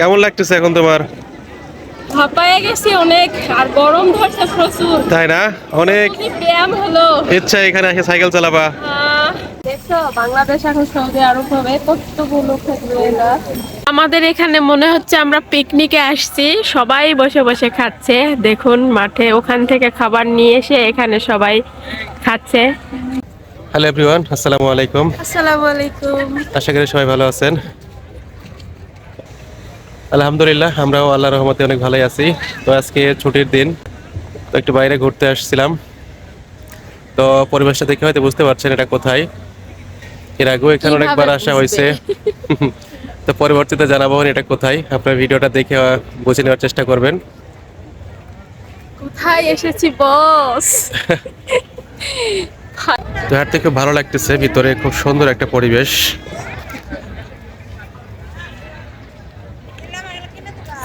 কেমন লাগতেছে এখন তোমার? হাঁপায়ে গেছি অনেক আর গরম ধরছে প্রচুর। তাই না? অনেক ব্যায়াম হলো। ইচ্ছা এখানে এসে সাইকেল চালাবা। বাংলাদেশ এখন সৌদি আরব হবে কতগুলো খেজুরের আমাদের এখানে মনে হচ্ছে আমরা পিকনিকে আসছি সবাই বসে বসে খাচ্ছে। দেখুন মাঠে ওখান থেকে খাবার নিয়ে এসে এখানে সবাই খাচ্ছে। হ্যালো এভরিওয়ান আসসালামু আলাইকুম। আসসালামু আলাইকুম। আশা করি সবাই ভালো আছেন। আলহামদুলিল্লাহ আমরাও আল্লাহ রহমতে অনেক ভালোই আছি। তো আজকে ছুটির দিন তো একটু বাইরে ঘুরতে আসছিলাম। তো পরিবেশটা দেখে হয়তো বুঝতে পারছেন এটা কোথায়। এর আগেও এখানে অনেকবার আসা হয়েছে। তো পরবর্তীতে জানাব এটা কোথায়। আপনার ভিডিওটা দেখে বুঝে নেওয়ার চেষ্টা করবেন। কোথায় এসেছি বস? তো হাঁটতে খুব ভালো লাগতেছে ভিতরে খুব সুন্দর একটা পরিবেশ।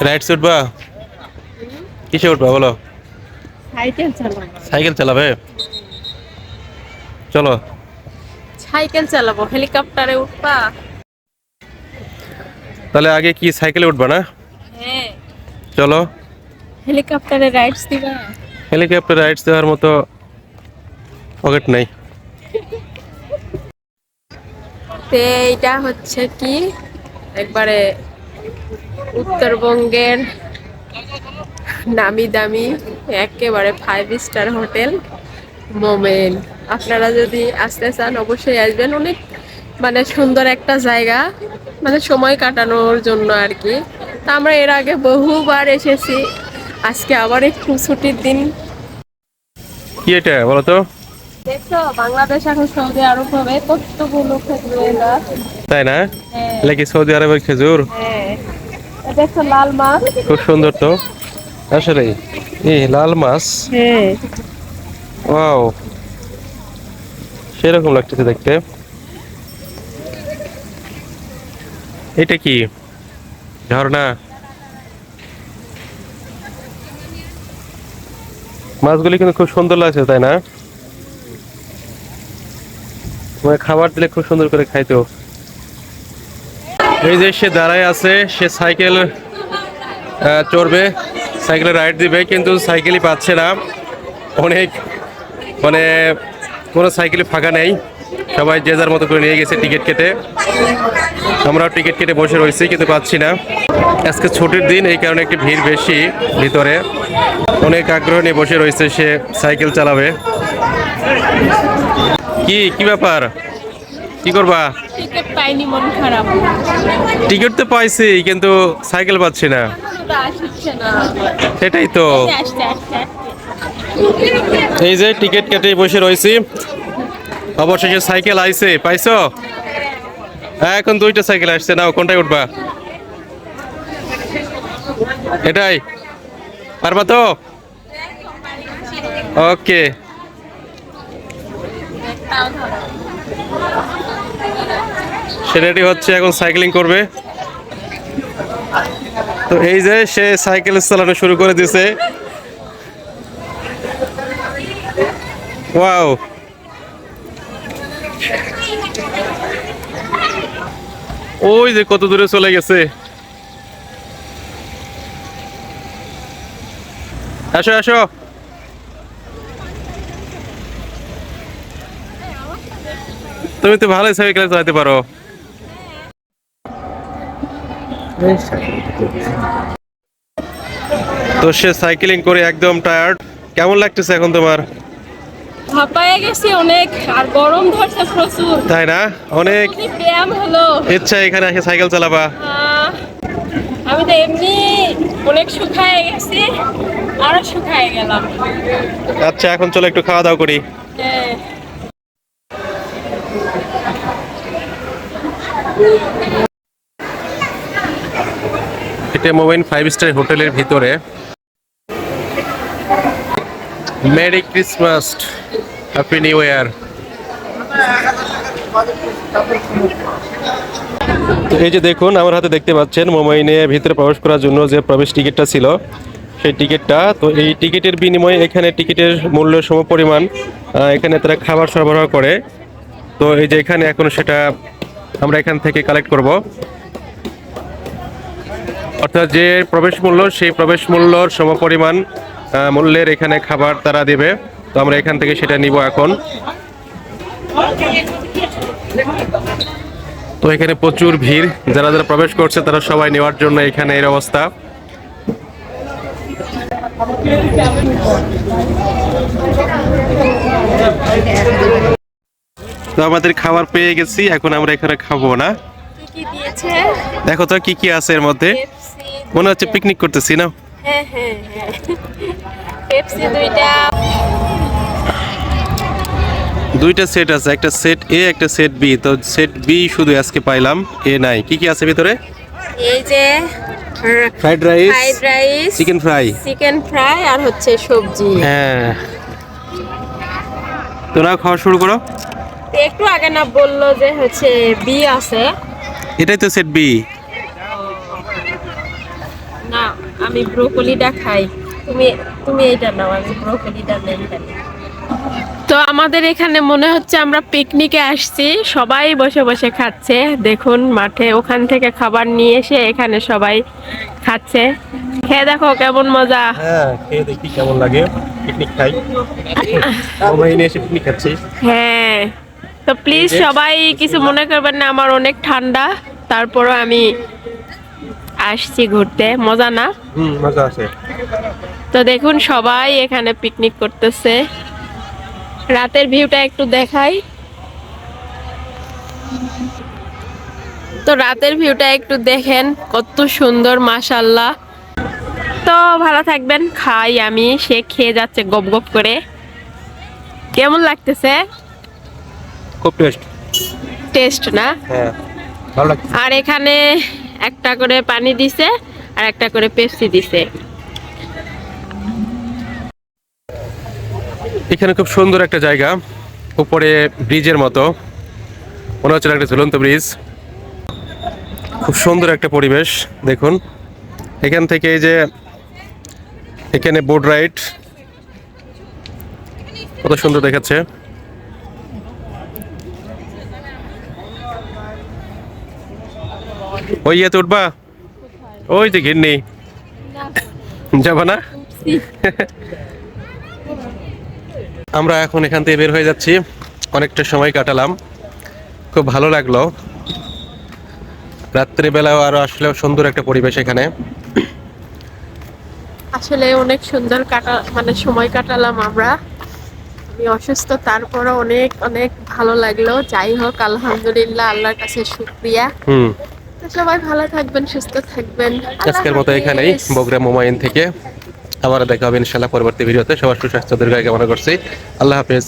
রাইডস উঠবা কিসে উঠবা বলো? সাইকেল চালাবো। সাইকেল চালাবে? চলো। সাইকেল চালাবো হেলিকপ্টারে উঠবা। তাহলে আগে কি সাইকেলে উঠবা না? হ্যাঁ। চলো। হেলিকপ্টারে রাইডস দিবা। হেলিকপ্টার রাইডস দেওয়ার মতো পকেট নাই। তো এইটা হচ্ছে কি? একবারে উত্তরবঙ্গের নামি দামি একেবারে ফাইভ স্টার হোটেল মোমেন। আপনারা যদি আসতে চান অবশ্যই আসবেন। অনেক মানে সুন্দর একটা জায়গা মানে সময় কাটানোর জন্য আর কি। তা আমরা এর আগে বহুবার এসেছি। আজকে আবার একটু ছুটির দিন। কি এটা বলো তো? দেখছ বাংলাদেশ এখন সৌদি আরব হবে। কতগুলো খেজুরের গাছ। তাই না? হ্যাঁ। সৌদি আরবের খেজুর? হ্যাঁ। এটা একটা লাল মাছ? খুব সুন্দর তো। আসলে এই লাল মাছ হ্যাঁ। ওয়াও সেরকম লাগতেছে দেখতে। এটা কি? ঝর্ণা। মাছগুলি কিন্তু খুব সুন্দর লাগছে তাই না? মানে খাবার দিলে খুব সুন্দর করে খাইতো। এই যে সে দাঁড়ায় আছে, সে সাইকেল চড়বে, সাইকেলে রাইড দিবে, কিন্তু সাইকেলই পাচ্ছে না। অনেক মানে কোনো সাইকেলে ফাঁকা নেই। সবাই যে যার মতো করে নিয়ে গেছে টিকিট কেটে। আমরাও টিকিট কেটে বসে রয়েছি, কিন্তু পাচ্ছি না। আজকে ছুটির দিন, এই কারণে একটু ভিড় বেশি ভিতরে। অনেক আগ্রহ নিয়ে বসে রয়েছে সে সাইকেল চালাবে। কি কি ব্যাপার? কি করবা? টিকিট পাইনি মন খারাপ। টিকিট তো পাইছি কিন্তু সাইকেল পাচ্ছি না। সেটাই তো এই যে টিকিট কেটে বসে রয়েছি অবশেষে সাইকেল আইছে পাইছো? হ্যাঁ এখন দুইটা সাইকেল আসছে নাও কোনটায় উঠবা? এটাই। পারবা তো? ওকে রেডি হচ্ছে, এখন সাইকেলিং করবে। তো এই যে সে সাইকেল চালানো শুরু করে দিছে। ওয়াও ওই যে কত দূরে চলে গেছে। আসো আসো। তুমি তো ভালোই সাইকেল চালাতে পারো। তো সে সাইকেলিং করে একদম টায়ার্ড কেমন লাগতেছে এখন তোমার? হাঁপায়ে গেছি অনেক আর গরম ধরছে প্রচুর। তাই না? অনেক ব্যায়াম হলো। ইচ্ছা এখানে এসে সাইকেল চালাবা। আমি তো এমনি অনেক শুকায় গেছি আরও শুকায় গেলাম। আচ্ছা এখন চলো একটু খাওয়া দাওয়া করি। হ্যাঁ। এটা মোবাইল ফাইভ স্টার হোটেলের ভিতরে। Merry Christmas happy new year এই যে দেখুন, আমার হাতে দেখতে পাচ্ছেন মোবাইলে ভিতরে প্রবেশ করার জন্য যে প্রবেশ টিকিটটা ছিল, সেই টিকিটটা। তো এই টিকিটের বিনিময়ে এখানে টিকিটের মূল্য সম পরিমাণ এখানে তারা খাবার সরবরাহ করে। তো এই যে এখানে এখন সেটা আমরা এখান থেকে কালেক্ট করব। অর্থাৎ যে প্রবেশ মূল্য সেই প্রবেশ মূল্যর সমপরিমাণ মূল্যের এখানে খাবার তারা দেবে। তো আমরা এখান থেকে সেটা নিব এখন। তো এখানে প্রচুর ভিড়। যারা যারা প্রবেশ করছে তারা সবাই নেওয়ার জন্য এখানে এর অবস্থা। তো আমাদের খাবার পেয়ে গেছি এখন আমরা এখানে খাব না। দেখো তো কি কি আছে এর মধ্যে। মনে হচ্ছে পিকনিক করতেছি না? হ্যাঁ হ্যাঁ হ্যাঁ। পেপসি দুইটা। দুইটা সেট আছে একটা সেট এ একটা সেট বি তো সেট বি শুধু আজকে পাইলাম এ নাই। কি কি আছে ভিতরে? এই যে fried rice fried rice chicken fry chicken fry আর হচ্ছে সবজি। হ্যাঁ। তোরা খাওয়া শুরু করো। একটু আগে না বলল যে হচ্ছে বি আছে। এটাই তো সেট বি না আমি ব্রোকলিটা খাই। তুমি তুমি এইটা নাও আমি ব্রোকলিটা নেই খাই তো আমাদের এখানে মনে হচ্ছে আমরা পিকনিকে আসছি সবাই বসে বসে খাচ্ছে। দেখুন মাঠে ওখান থেকে খাবার নিয়ে এসে এখানে সবাই খাচ্ছে। খেয়ে দেখো কেমন মজা। হ্যাঁ খেয়ে দেখি কেমন লাগে পিকনিক খাই। আমরা এনে এসে পিকনিক খাচ্ছি। হ্যাঁ তো প্লিজ সবাই কিছু মনে করবেন না আমার অনেক ঠান্ডা। তারপরও আমি আসছি ঘুরতে। মজা না? মজা আছে। তো দেখুন সবাই এখানে পিকনিক করতেছে। রাতের ভিউটা একটু দেখাই। তো রাতের ভিউটা একটু দেখেন কত সুন্দর মাশাল্লাহ তো ভালো থাকবেন খাই আমি সে খেয়ে যাচ্ছে গপ গপ করে। কেমন লাগতেছে? খুব টেস্ট টেস্ট না? হ্যাঁ ভালো লাগছে। আর এখানে একটা করে পানি দিছে আর একটা করে পেপসি দিছে। এখানে খুব সুন্দর একটা জায়গা, উপরে ব্রিজের মতো। মনে হচ্ছে একটা ঝুলন্ত ব্রিজ। খুব সুন্দর একটা পরিবেশ, দেখুন। এখান থেকে এই যে, এখানে বোট রাইড কত সুন্দর দেখাচ্ছে। ওই ইয়েতে উঠবা? ওই যে ঘিন্নি যাবা না? আমরা এখন এখান থেকে বের হয়ে যাচ্ছি। অনেকটা সময় কাটালাম। খুব ভালো লাগল। রাত্রিবেলাও আরও আসলে সুন্দর একটা পরিবেশ এখানে। আসলে অনেক সুন্দর কাটা মানে সময় কাটালাম আমরা। আমি অসুস্থ তারপরে অনেক অনেক ভালো লাগল। যাই হোক আলহামদুলিল্লাহ আল্লাহর কাছে শুক্রিয়া। সবাই ভালো থাকবেন সুস্থ থাকবেন। আজকের মতো এখানেই। বগুড়া মোমাইন থেকে আবার দেখা হবে ইনশাল্লাহ পরবর্তী ভিডিওতে। সবার সুস্বাস্থ্য দীর্ঘায় কামনা করছি। আল্লাহ হাফেজ।